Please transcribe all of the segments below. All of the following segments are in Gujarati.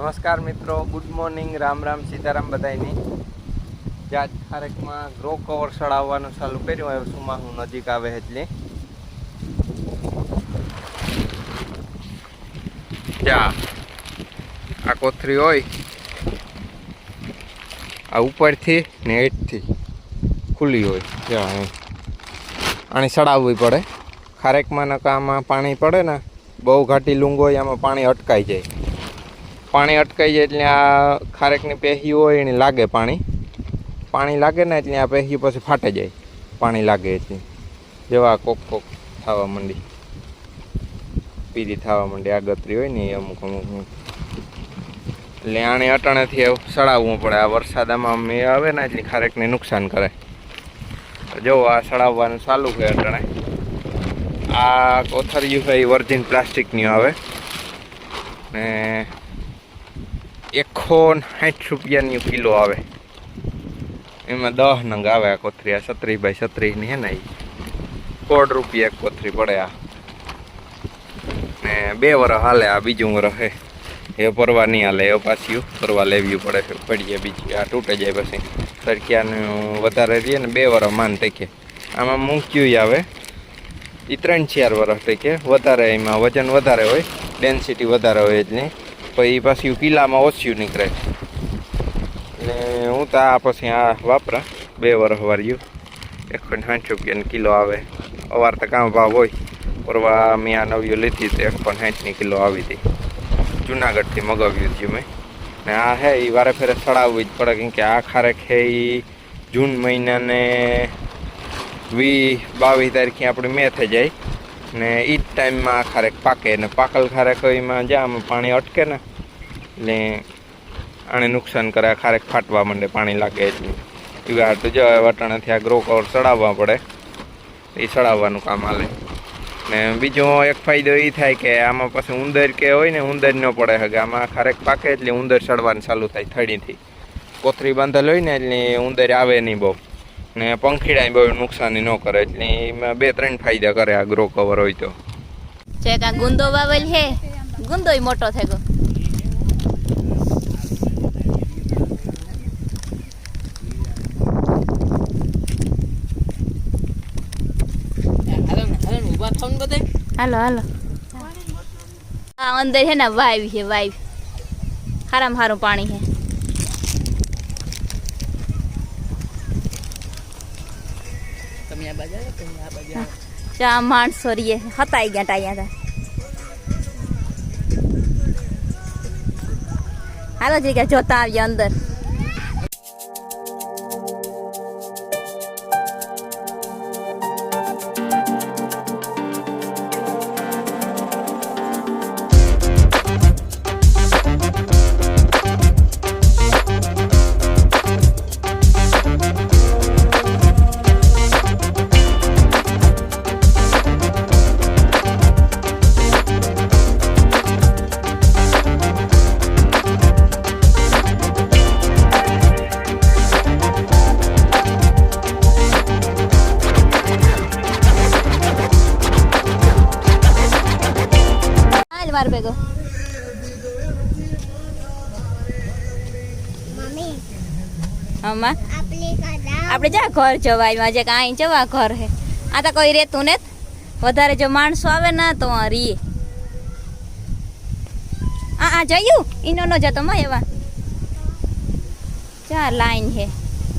નમસ્કાર મિત્રો ગુડ મોર્નિંગ રામ રામ સીતારામ બધાની જ્યાં ખારેકમાં ગ્રો કવર સળાવવાનું ચાલુ કર્યું, હવે સુમાહું નજીક આવે એટલે. જ્યાં આ કોથરી હોય. આ ઉપરથી ને હેઠથી ખુલ્લી હોય. અહીં. આની સડાવવી પડે. ખારેકમાં નકામાં પાણી પડે ને, બહુ ઘાટી લૂંગ હોય આમાં પાણી અટકાઈ જાય. પાણી અટકાઈ જાય એટલે આ ખારેકની પેહી હોય એને લાગે પાણી. પાણી લાગે ને એટલે આ પેહી પછી ફાટે જાય. પાણી લાગે એટલે. જેવા કોક કોક થવા માંડી. પીરી થવા માંડી, આગતરી હોય ને અમુક અમુક એટલે આને અટાણેથી સડાવવું પડે. આ વરસાદ આમાં એ આવે ને એટલે ખારેકને નુકસાન કરે. જો આ સડાવવાનું ચાલુ છે અટાણે. આ કોથરિયું છે એ વર્જિન પ્લાસ્ટિકની આવે. ને એકસો સાઠ રૂપિયાની કિલો આવે. એમાં દસ નંગ આવે આ કોથરી, આ સત્રી બાય સત્રીની હે ને. સોળ રૂપિયા એક કોથરી પડે આ. ને બે વરસ હાલે આ, બીજું વરસ હે. એ પરવા નહીં હાલે, એ પાછી પરવા લેવી પડે છે પડીએ બીજી, આ તૂટે જાય પછી. સરખિયાનું વધારે રહીએ ને બે વરસ માન ટેકે. આમાં મૂક્યું આવે. એ ત્રણ ચાર વરસ ટેકે. વધારે એમાં વજન વધારે હોય, ડેન્સિટી વધારે હોય એટલે. પછી પાછું કિલ્લામાં ઓછું નીકળે. ને હું તો આ પછી આ વાપરા. બે વર્ષ વાર્યું. એક પણ સાઠ રૂપિયાની કિલો આવે. અવાર તો કામ ભાવ હોય. પરવા મેં આ નવીઓ લીધી તો પોઈન્ટ સાઠની કિલો આવી હતી. જુનાગઢથી મગાવ્યું હતું મેં. ને આ હે એ વારે ફેરે સડાવવી જ પડે, કેમ કે આ ખારેક હે એ જૂન મહિનાને વી બાવીસ તારીખે આપણી મે થઈ જાય. ને એ જ ટાઈમમાં ખારેક પાકે ને પાકલ ખારેક એમાં જ્યાં પાણી અટકે ને, એટલે આને નુકસાન કરે, ખારેક ફાટવા માંડે, પાણી લાગે એટલું. એવા હાટું જો વટાણાથી આ ગ્રો કવર ચડાવવા પડે. એ ચડાવવાનું કામ હાલે. ને બીજો એક ફાયદો એ થાય કે આમાં પછી ઉંદર કે હોય ને, ઉંદર ન પડે હગે. આમાં ખારેક પાકે એટલે ઉંદર ચડવાનું ચાલુ થાય થડીથી. કોથરી બાંધેલ હોય ને એટલે ઉંદર આવે નહીં બહુ. ને પંખીડા બહુ નુકસાની ન કરે, એટલે એમાં બે ત્રણ ફાયદા કરે આ ગ્રો કવર હોય તો. છે કા ગુંદો વાવેલ હે, ગુંદોય મોટો થઈ ગયો. હાલો હાલો. આ અંદર હે ને વાઈવ છે વાઈવ હારામાં હારું પાણી છે ચા માણસો રીએ હતાઈ ગયા ટાયા હતા હાલો જગ્યા જોતા આવ્યા અંદર. હાલ વાર ભેગો મમ્મી આમાં આપલી કદા આપણે જા ઘર જવાયમાં જે કાંઈ જવા ઘર હે આ તો કોઈ રહેતું ને વધારે જો માણસો આવે ને તો આ રીએ આ આ જયું ઈનો નો જતો માં એવા ચાર લાઈન હે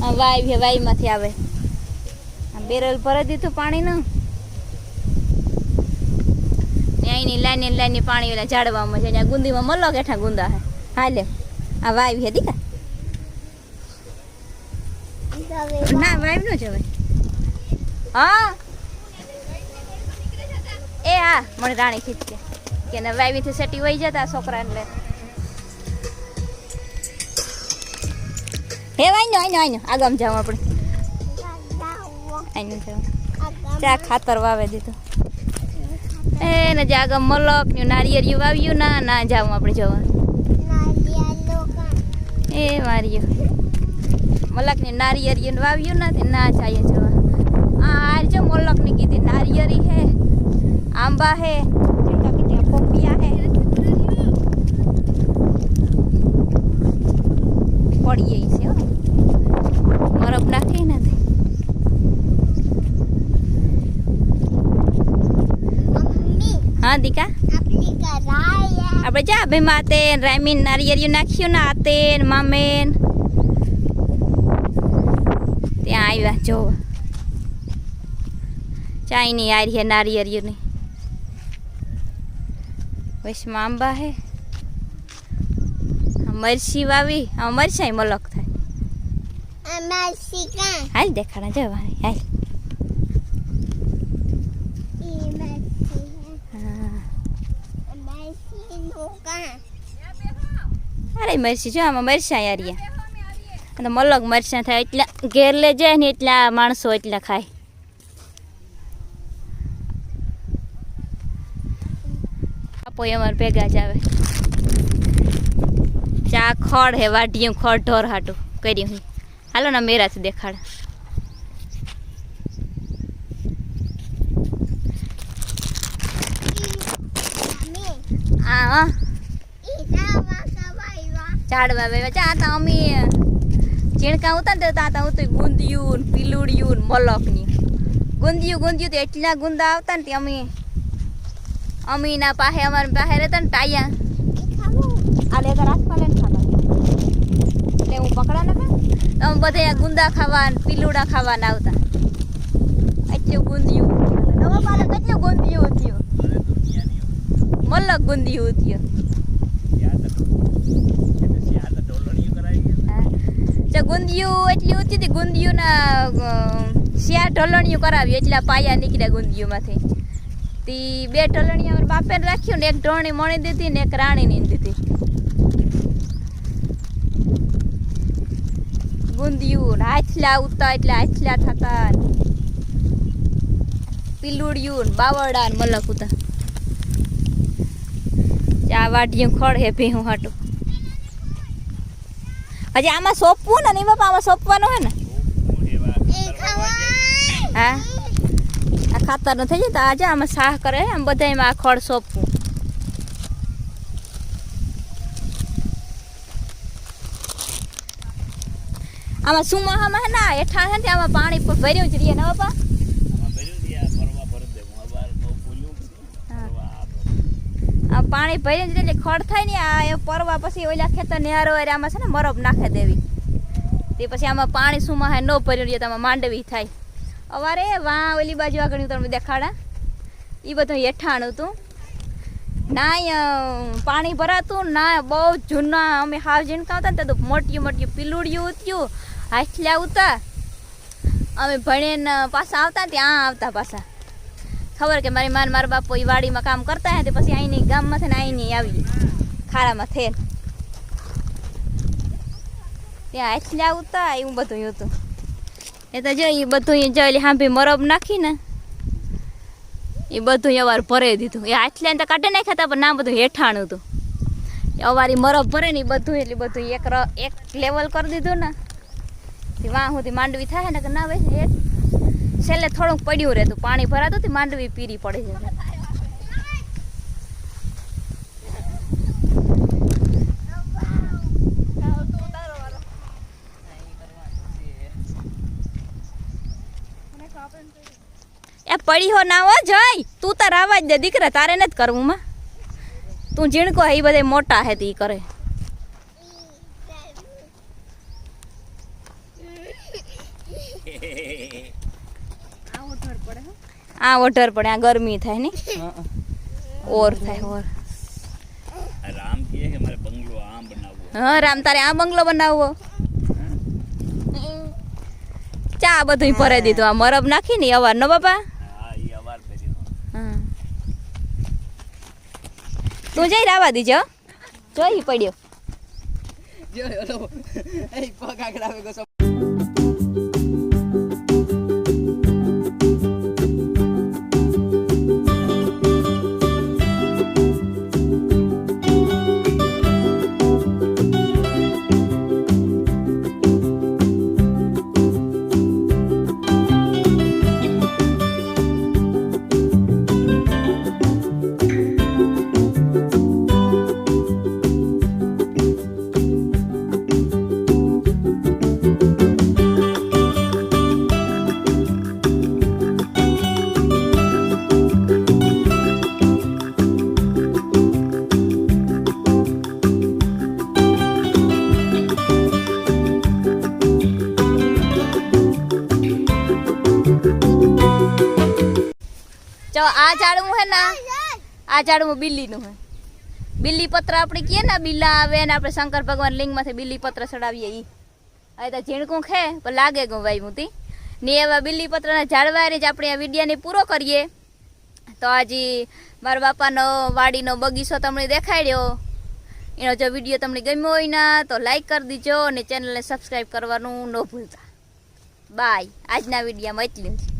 આ વાઈ હે વાઈમાંથી આવે આ બેરલ ભરી દીધું પાણીનું ને અહીંની લાઈન લાઈન પાણી ઓલા ઝાડવામાં છે ત્યાં ગુંદીમાં મલ્લો કેઠા ગુંદા હે. હાલે આ વાઈ હે દીકા? ના વાઈવ નો જવાય હા? એ હા મને રાણી ખીચકે કે. ને વાઈવી થી સેટી વહી જતા છોકરાને લે હે વાઈ નો આઈ નો આઈ નો આગમ જાવ આપણે આઈ નો જાવ ચા ખાતર વાવે દીધું. એ ને જે આગળ મલક ને નારિયેળિયું વાવ્યું ના ના જાવું આપણે જોવા. એ માર્યું મલક ને નારિયેળિયું વાવ્યું ના, તે ના જાય જોવા. આ હાર જો મલકની કીધી નારિયેરી હે, આંબા હે પોપિયા હે પડીએ હે આપણે જા બે માતે રામીન નારિયેરિયું નાખ્યું ને આતે ને મામેન ત્યાં આવ્યા જોવા ચાઈની આરી હે નારિયેરિયું ની વૈશમાં આંબા હે આ મરસી વાવી આ મરસાઈ મલક થાય હાલ દેખાડા જવા હાલ અરે મરસી જો આમાં મરસા યારિયા અને મલગ મરચાં થાય એટલા ઘેર લે જાય ને એટલા માણસો એટલા ખાય. આપો અમારે ભેગા જ આવે. ચા ખડ હે વાઢીયું ખડ ઢોર હાટું કર્યું હું. હાલો ને મેરાથી દેખાડ. આ હા. ઝાડવા વેવા ચા તા અમી. ચીણકા ઉતા ને તા તા ઉતું ગુંદિયું ને પીલુડિયું ને મલકની. ગુંદિયું ગુંદિયું તો એટલા ગુંદા આવતા ને તે અમી. અમીના પાસે અમારી પાસે રહેતા ને ટાયા. આ લેતા રાખવા લે ને ખાવા એટલે હું પકડા ને અમે બધા ગુંદા ખાવા ને પીલુડા ખાવાના આવતા. એટલું ગુંદિયું. નવા પાલે કેટલું ગુંદિયું થયું મલક ગુંદિયું થયું જે ગુંદિયું એટલી ઊંચી હતી, ગુંદિયુંના શિયા ઢલણિયું એટલા પાયા નીકળ્યા ગુંદિયુંમાંથી. તી બે ઢલણી અમારા રાખ્યું ને, એક ઢોણી મણી દીધી ને એક રાણીની દીધી. ગુંદિયું હાથલા ઉતા એટલે હાથલા થતા પીલુડિયું ને બાવડા ને મલક ઉતા. ચા વાઢિયું ખડ હે ભેહું હાટું. હજી આમાં સોંપવું ને નહીં બાપા આમાં સોંપવાનું હોય ને? હા? આ ખાતરનું થઈ જાય તો આજે આમાં સાહ કરે આમ બધા એમાં આ ખડ સોંપવું. આમાં સુમાહામાં ના? હેઠા હે ને આમાં પાણી ભર્યું જ રહીએ ને બાપા? પાણી ભરીને જ એટલે ખડ થાય ને આ એ પરવા પછી ઓલા ખેતર નિહારો આમાં છે ને મરબ નાખે દેવી. તે પછી આમાં પાણી સુમાં ન ભર્યું તો આમાં માંડવી થાય. અવારે વાં ઓલી બાજુ આગળ તમે દેખાડા. એ બધું હેઠાણું હતું. ના પાણી ભરાતું, ના બહુ જૂના અમે હાવ જીણકા હતા ને તો મોટિયું મોટિયું પીલુડિયું ઉત્યું. હાથલા ઉતા. અમે ભણીને પાછા આવતા ત્યાં આવતા પાછા. ખબર કે મારી માન મારા બાપુ એ વાડીમાં કામ કરતા હતા પછી અહીંની ગામમાં થઈને અહીંની આવી ખારામાં થેર ત્યાં હાથલા આવતા એવું બધું હતું. એ તો જો એ બધું જો એટલે હાંભી મરબ નાખીને એ બધું અવાર ભરાઈ દીધું. એ હાથલા તો કાઢી નાખ્યા હતા, પણ ના બધું હેઠાણું હતું. અવારી મરબ ભરે ને એ બધું એટલે બધું એક એક લેવલ કરી દીધું ને. વાહ સુધી માંડવી થાય ને કે ના ભાઈ હેઠ છેલ્લે થોડુંક પડ્યું રહેતું, પાણી ભરાતું તે માંડવી પીરી પડી જતી એ પડી હો ના હો, જય! તું તાર જ દે, દીકરા, તારે નથી કરવું, માં. તું જીણકો એ બધે મોટા હે, તી કરે. આ ઓઢર પડે આ ગરમી થાય ને ઓર થાય ઓર. રામ કહે કે મારે બંગલો આમ બનાવવો. હા રામ તારે આ બંગલો બનાવવો? ચા બધું ભરાઈ દીધું. આ મરબ નાખી ને અવાર ન બાપા? હા એ અવાર કર્યો હા. તું જઈ રાવા દીજો જોઈ પડ્યો. જો પગ આગળ આવે ગયો આ ઝાડમાં બિલ્લીનું હે. બિલ્લી પત્ર આપણે કહીએ ને બિલ્લા આવે ને આપણે શંકર ભગવાન લિંગમાંથી બિલ્લી પત્ર ચડાવીએ ઈ. હવે તો ઝીણકું ખે પણ લાગે ગું ભાઈ મુતી. ને એવા બિલ્લી પત્રના ઝાડવારી જ આપણે આ વિડીયાને પૂરો કરીએ. તો આજે મારા બાપાનો વાડીનો બગીચો તમને દેખાડ્યો. એનો જો વીડિયો તમને ગમ્યો હોય ના તો લાઈક કરી દીજો અને ચેનલને સબસ્ક્રાઈબ કરવાનું ન ભૂલતા. બાય. આજના વિડીયામાં એટલું જ.